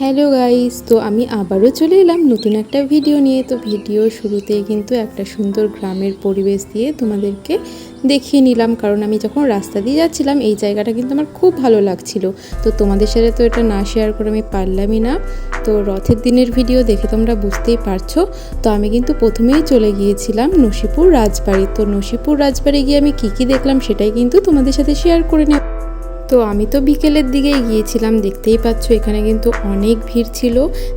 Hello guys, তো আমি আবারও চলে এলাম নতুন একটা ভিডিও নিয়ে। তো ভিডিও শুরুতেই কিন্তু একটা সুন্দর গ্রামের পরিবেশ দিয়ে তোমাদেরকে দেখিয়ে নিলাম। কারণ আমি যখন রাস্তা দিয়ে যাচ্ছিলাম, এই জায়গাটা কিন্তু আমার খুব ভালো লাগছিল। তো তোমাদের সাথে তো এটা না শেয়ার করে আমি পারলামই না। তো রথের দিনের ভিডিও দেখে তোমরা বুঝতেই পারছ। তো আমি কিন্তু প্রথমেই চলে গিয়েছিলাম নসিপুর রাজবাড়ি। তো নসিপুর রাজবাড়ি গিয়ে আমি কী কী দেখলাম সেটাই কিন্তু তোমাদের সাথে শেয়ার করে নেব তো আমি তো বিকেলের দিকেই গিয়েছিলাম, দেখতেই পাচ্ছ এখানে কিন্তু অনেক ভিড় ছিল।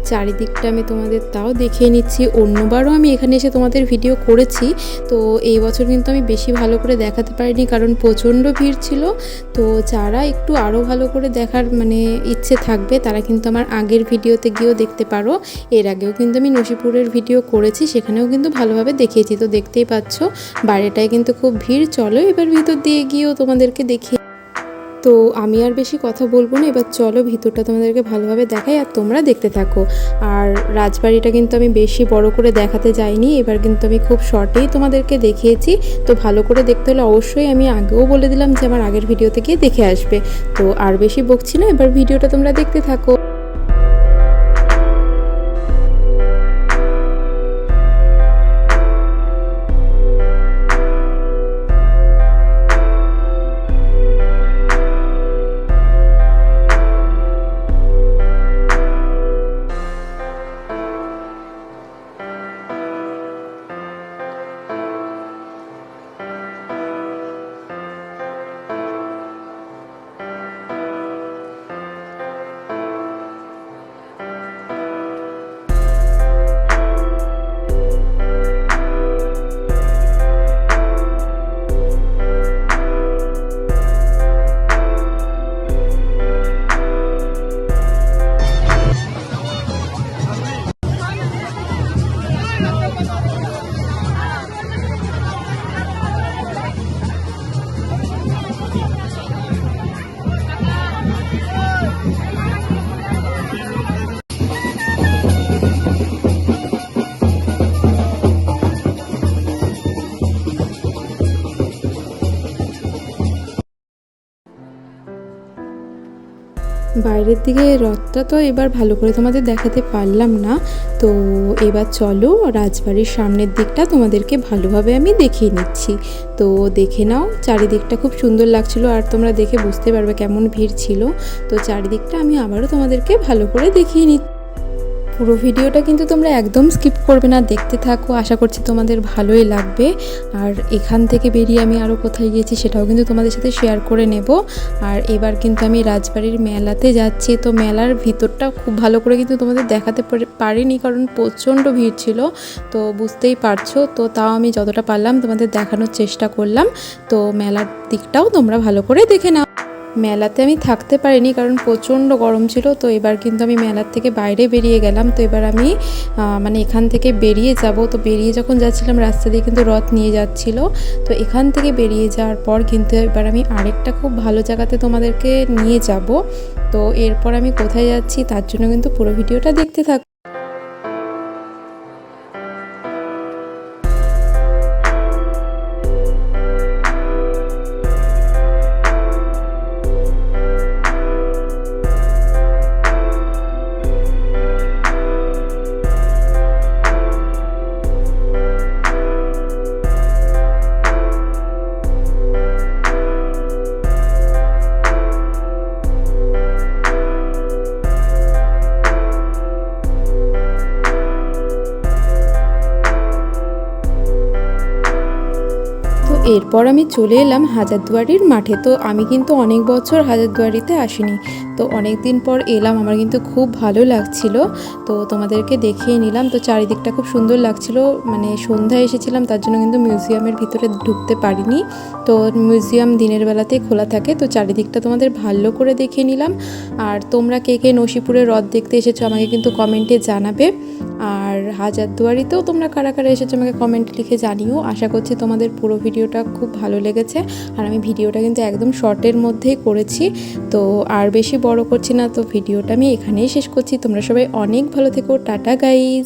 চারিদিকটা আমি তোমাদের তাও দেখিয়ে নিচ্ছি। অন্যবারও আমি এখানে এসে তোমাদের ভিডিও করেছি। তো এই বছর কিন্তু আমি বেশি ভালো করে দেখাতে পারিনি কারণ প্রচণ্ড ভিড় ছিল। তো যারা একটু আরও ভালো করে দেখার মানে ইচ্ছে থাকবে, তারা কিন্তু আমার আগের ভিডিওতে গিয়েও দেখতে পারো। এর আগেও কিন্তু আমি নসিপুরের ভিডিও করেছি, সেখানেও কিন্তু ভালোভাবে দেখিয়েছি। তো দেখতেই পাচ্ছ, বাইরেটায় কিন্তু খুব ভিড়। চলো এবার ভিতর দিয়ে গিয়েও তোমাদেরকে দেখিয়ে তো আমি আর বেশি কথা বলব না। এবার চলো ভিতরটা তোমাদেরকে ভালোভাবে দেখাই আর তোমরা দেখতে থাকো। আর রাজবাড়িটা কিন্তু আমি বেশি বড় করে দেখাতে যাইনি। এবার কিন্তু আমি খুব শর্টেই তোমাদেরকে দেখিয়েছি। তো ভালো করে দেখতে হলে অবশ্যই আমি আগেও বলে দিলাম যে আমার আগের ভিডিওতে গিয়ে দেখে আসবে। তো আর বেশি বকছি না। এবার ভিডিওটা তোমরা দেখতে থাকো। বাইরের দিকে রথটা তো এবার ভালো করে তোমাদের দেখাতে পারলাম না। তো এবার চলো রাজবাড়ির সামনের দিকটা তোমাদেরকে ভালোভাবে আমি দেখিয়ে নিচ্ছি। তো দেখে নাও, চারিদিকটা খুব সুন্দর লাগছিল আর তোমরা দেখে বুঝতে পারবে কেমন ভিড় ছিল। তো চারিদিকটা আমি আবারও তোমাদেরকে ভালো করে দেখিয়ে নিচ্ছি। পুরো ভিডিওটা কিন্তু তোমরা একদম স্কিপ করবে না, দেখতে থাকো, আশা করছি তোমাদের ভালোই লাগবে। আর এখান থেকে বেরিয়ে আমি আরও কোথায় গিয়েছি সেটাও কিন্তু তোমাদের সাথে শেয়ার করে নেব। আর এবার কিন্তু আমি রাজবাড়ির মেলাতে যাচ্ছি। তো মেলার ভিতরটা খুব ভালো করে কিন্তু তোমাদের দেখাতে পারিনি কারণ প্রচণ্ড ভিড় ছিল। তো বুঝতেই পারছ, তো তাও আমি যতটা পারলাম তোমাদের দেখানোর চেষ্টা করলাম। তো মেলার দিকটাও তোমরা ভালো করে দেখে নাও। মেলাতে আমি থাকতে পারিনি কারণ প্রচণ্ড গরম ছিল, তো এবার কিন্তু আমি মেলার থেকে বাইরে বেরিয়ে গেলাম। তো এবার আমি মানে এখান থেকে বেরিয়ে যাব। তো বেরিয়ে যখন যাচ্ছিলাম, রাস্তা দিয়ে কিন্তু রথ নিয়ে যাচ্ছিল। তো এখান থেকে বেরিয়ে যাওয়ার পর কিন্তু এবার আমি আরেকটা খুব ভালো জায়গাতে তোমাদেরকে নিয়ে যাব। তো এরপর আমি কোথায় যাচ্ছি, তার জন্য কিন্তু পুরো ভিডিওটা দেখতে থাক এরপর আমি চলে এলাম হাজারদুয়ারির মাঠে। তো আমি কিন্তু অনেক বছর হাজারদুয়ারিতে আসিনি। তো অনেক দিন পর এলাম, আমার কিন্তু খুব ভালো লাগছিল। তো তোমাদেরকে দেখিয়ে নিলাম, তো চারিদিকটা খুব সুন্দর লাগছিল। মানে সন্ধ্যায় এসেছিলাম, তার জন্য কিন্তু মিউজিয়ামের ভিতরে ঢুকতে পারিনি। তো মিউজিয়াম দিনের বেলাতেই খোলা থাকে, তো চারিদিকটা তোমাদের ভালো করে দেখিয়ে নিলাম। আর তোমরা কে কে নসিপুরের হ্রদ দেখতে এসেছ আমাকে কিন্তু কমেন্টে জানাবে। আর হাজারদুয়ারিতেও তোমরা কারা কারা এসেছ আমাকে কমেন্ট লিখে জানিও। আশা করছি তোমাদের পুরো ভিডিওটা খুব ভালো লেগেছে। আর আমি ভিডিওটা কিন্তু একদম শর্টের মধ্যেই করেছি। তো আর বেশি বড় করছি না, তো ভিডিওটা আমি এখানেই শেষ করছি। তোমরা সবাই অনেক ভালো থেকো। Tata guys